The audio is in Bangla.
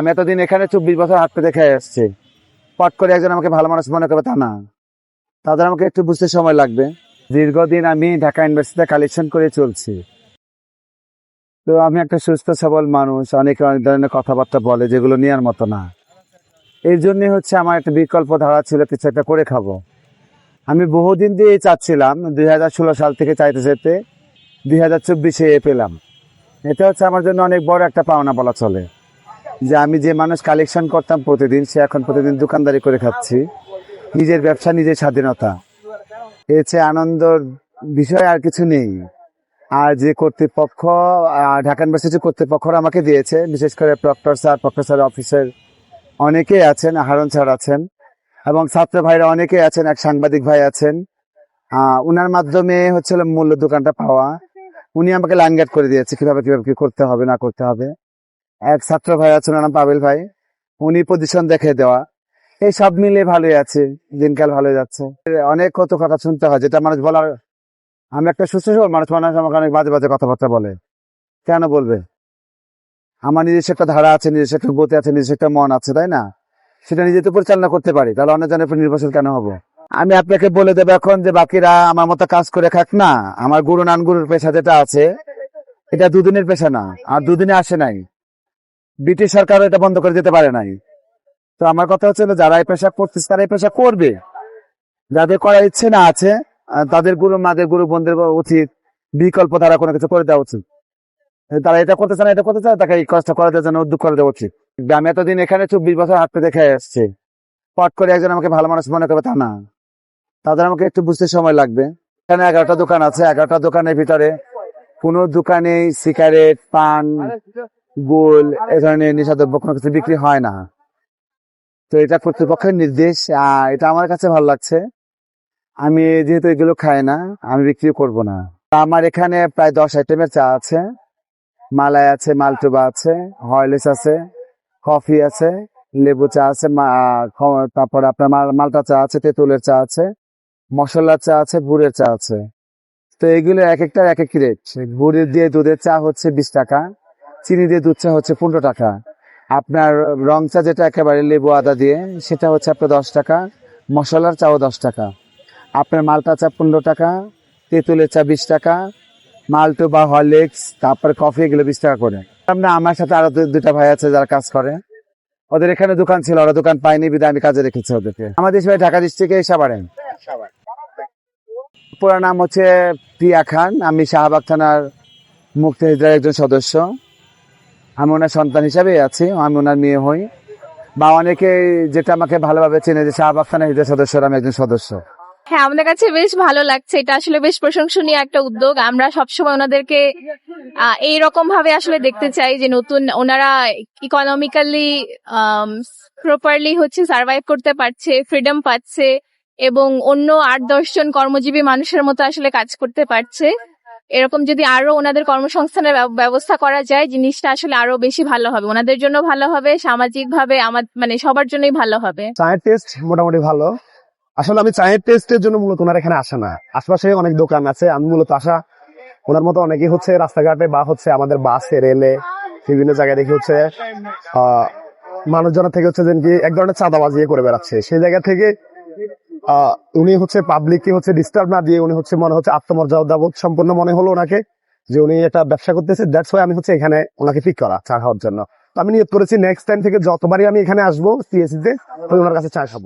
আমি এতদিন এখানে চব্বিশ বছর হাঁটতে দেখে আসছি। পট করে একজন আমাকে ভালো মানুষ মনে করবে তা না। তাদের আমাকে একটু বুঝতে সময় লাগবে। দীর্ঘদিন আমি ঢাকা ইউনিভার্সিটিতে কালেকশন করে চলছি। তো আমি একটা সুস্থ, সবল মানুষ, অনেকে অনেক ধরনের কথাবার্তা বলে, যেগুলো নেওয়ার মতো না। এই জন্যই হচ্ছে আমার একটা বিকল্প ধারা ছিল, কিছু একটা করে খাব। আমি বহুদিন দিয়ে চাচ্ছিলাম, দুই হাজার ষোলো সাল থেকে চাইতে চাইতে দুই হাজার চব্বিশে পেলাম। এটা হচ্ছে আমার জন্য অনেক বড় একটা পাওনা বলা চলে। যে আমি যে মানুষ কালেকশন করতাম প্রতিদিন, সে এখন প্রতিদিন দোকানদারি করে খাচ্ছি। নিজের ব্যবসা, নিজের স্বাধীনতা। চেয়ে আনন্দর বিষয় আর কিছু নেই। আর যে কর্তৃপক্ষ ঢাকা ইউনিভার্সিটি কর্তৃপক্ষরা আমাকে দিয়েছে। বিশেষ করে প্রক্টর স্যার প্রক্টর স্যার, অফিসের অনেকেই আছেন, হারুন স্যার আছেন, এবং ছাত্র ভাইরা অনেকেই আছেন, এক সাংবাদিক ভাই আছেন। উনার মাধ্যমে হচ্ছে হলো মূল্য দোকানটা পাওয়া। উনি আমাকে লাইন গার্ড করে দিয়েছে, কীভাবে কীভাবে, কি করতে হবে, না করতে হবে। এক ছাত্র ভাই আছেন নাম পাবেল ভাই। উনি পজিশন দেখে দেওয়া। এই সব মিলে ভালোই আছে, দিনকাল ভালো যাচ্ছে। অনেক কত কথা শুনতে হয়, যেটা মানুষ বলার আমি একটা সুস্থ সবল মানুষ মানুষ আমাকে অনেক বাজে বাজে কথাবার্তা বলে। কেন বলবে? আমার নিজস্ব একটা ধারা আছে, নিজস্ব একটা গতি আছে, নিজস্ব একটা মন আছে, তাই না? সেটা নিজে তো পরিচালনা করতে পারি, তাহলে অন্যজনের উপর নির্ভরশীল কেন হব? আমি আপনাকে বলে দেবো এখন যে বাকিরা আমার মতো কাজ করে খাক না। আমার গুরু নান গুরুর পেশা যেটা আছে, এটা দুদিনের পেশা না, আর দুদিনে আসে নাই। ব্রিটিশ সরকার এটা বন্ধ করে দিতে পারে নাই। তো আমার কথা হচ্ছে যারা এই পেশা করতেছে, তারা এই পেশা করবে। যাদের করার ইচ্ছে না আছে তাদের গুরু, মাদের গুরু, বোনদের উচিত বিকল্প তারা কোনো কিছু করে দেওয়া উচিত। তারা এটা করতে চায় না, এটা করতে চায়, তাকে এই কাজটা করে দেওয়ার জন্য উদ্যোগ করে দেওয়া উচিত। আমি এতদিন এখানে চব্বিশ বছর হাঁটতে দেখে আসছি পট করে একজন আমাকে ভালো মানুষ মনে করবে, তা না। তাদের আমাকে একটু বুঝতে সময় লাগবে। এখানে এগারোটা দোকান আছে, এগারোটা দোকানের ভিতরে কোনো দোকানে সিগারেট, পান গোল এ ধরনের নেশাদ্রব্য কোনো কিছু বিক্রি হয় না। তো এটা কর্তৃপক্ষের নির্দেশ আহ, এটা আমার কাছে ভালো লাগছে। আমি যেহেতু এগুলো খাই না আমি বিক্রি করব না। আমার এখানে প্রায় দশ আইটেমের চা আছে। মালাই আছে মালটোবা আছে হরলিক্স আছে কফি আছে লেবু চা আছে তারপরে আপনার মাল- মালটা চা আছে তেঁতুলের চা আছে মশলার চা আছে গুড়ের চা আছে। তো এগুলো এক একটা এক এক রেট গুড়ের দিয়ে দুধের চা হচ্ছে বিশ টাকা। চিনি দিয়ে দুধ চা হচ্ছে পনেরো টাকা। আপনার রং চা যেটা একেবারে লেবু আদা দিয়ে, সেটা হচ্ছে আপনার দশ টাকা। মশলার চাও দশ টাকা। আপনার মালটা চা পনেরো টাকা, তেঁতুলের চা বিশ টাকা, মালটো বা হরলিক্স, তারপর কফি, এগুলো বিশ টাকা করে। আমরা আমার সাথে আরও দুটা ভাই আছে যারা কাজ করে। ওদের এখানে দোকান ছিল, ওরা দোকান পাইনি বিদায় আমি কাজে রেখেছি ওদেরকে। আমাদের সবাই ঢাকা ডিস্ট্রিক্টে সাবারেন পুরো নাম হচ্ছে প্রিয়া খান। আমি শাহবাগ থানার মুক্তিযোদ্ধার একজন সদস্য। আমি ওনার সন্তান হিসাবেই আছি, আমি ওনার মেয়ে হই। বা অনেকে যেটা আমাকে ভালোভাবে চেনে যে শাহবাগ হৃদয় সদস্যর, আমি একজন সদস্য। হ্যাঁ আমাদের কাছে বেশ ভালো লাগছে। এটা আসলে বেশ প্রশংসনীয় একটা উদ্যোগ। আমরা সবসময় ওনাদেরকে এই রকম ভাবে আসলে দেখতে চাই যে নতুন ওনারা ইকোনমিক্যালি প্রপারলি হচ্ছে সার্ভাইভ করতে পারছে ফ্রিডম পাচ্ছে এবং অন্য আট দশ জন কর্মজীবী মানুষের মতো আসলে কাজ করতে পারছে। এরকম যদি আরও ওনাদের কর্মসংস্থানের ব্যবস্থা করা যায়, জিনিসটা আসলে আরও বেশি ভালো হবে। ওনাদের জন্য ভালো হবে সামাজিক ভাবে আমার মানে সবার জন্যই ভালো হবে। মোটামুটি ভালো। আসলে আমি চায়ের টেস্টের জন্য মূলত ওনার এখানে আসে না। আশপাশে অনেক দোকান আছে, আমি মূলত আসা ওনার মতো অনেকেই হচ্ছে রাস্তাঘাটে বা হচ্ছে আমাদের বাসে, রেলে, বিভিন্ন জায়গায় দেখি হচ্ছে, আহ মানুষজন থেকে হচ্ছে কি এক ধরনের চাঁদাবাজি করে বেড়াচ্ছে। সেই জায়গা থেকে উনি হচ্ছে পাবলিককে হচ্ছে ডিস্টার্ব না দিয়ে উনি হচ্ছে মনে হচ্ছে আত্মমর্যাদা বোধ সম্পূর্ণ মনে হলো ওনাকে, যে উনি এটা ব্যবসা করতেছে দ্যাটস ওয়াই আমি হচ্ছে এখানে ওনাকে পিক করা, চা খাওয়ার জন্য। আমি নিয়োগ করেছি নেক্সট টাইম থেকে যতবারই আমি এখানে আসব সিএসসি তে ওই ওনার কাছে চা খাব।